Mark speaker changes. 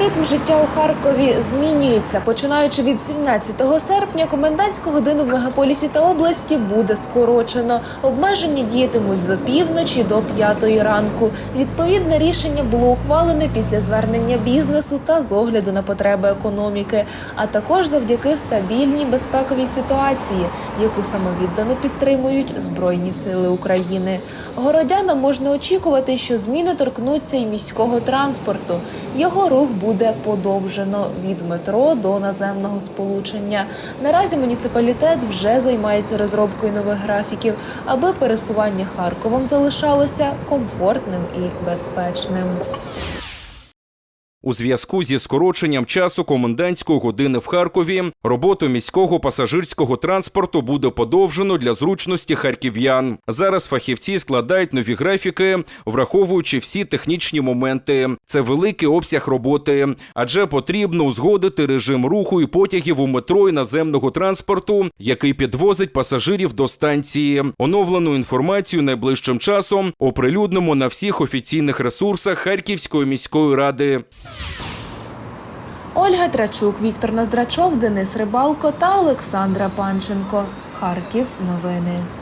Speaker 1: Ритм життя у Харкові змінюється. Починаючи від 17 серпня, комендантську годину в мегаполісі та області буде скорочено. Обмеження діятимуть з опівночі до п'ятої ранку. Відповідне рішення було ухвалене після звернення бізнесу та з огляду на потреби економіки, а також завдяки стабільній безпековій ситуації, яку самовіддано підтримують Збройні сили України. Городянам можна очікувати, що зміни торкнуться і міського транспорту. Його рух буде подовжено від метро до наземного сполучення. Наразі муніципалітет вже займається розробкою нових графіків, аби пересування Харковом залишалося комфортним і безпечним.
Speaker 2: У зв'язку зі скороченням часу комендантської години в Харкові роботу міського пасажирського транспорту буде подовжено для зручності харків'ян. Зараз фахівці складають нові графіки, враховуючи всі технічні моменти. Це великий обсяг роботи, адже потрібно узгодити режим руху і потягів у метро і наземного транспорту, який підвозить пасажирів до станції. Оновлену інформацію найближчим часом оприлюднимо на всіх офіційних ресурсах Харківської міської ради.
Speaker 1: Ольга Трачук, Віктор Ноздрачов, Денис Рибалко та Олександра Панченко. Харків. Новини.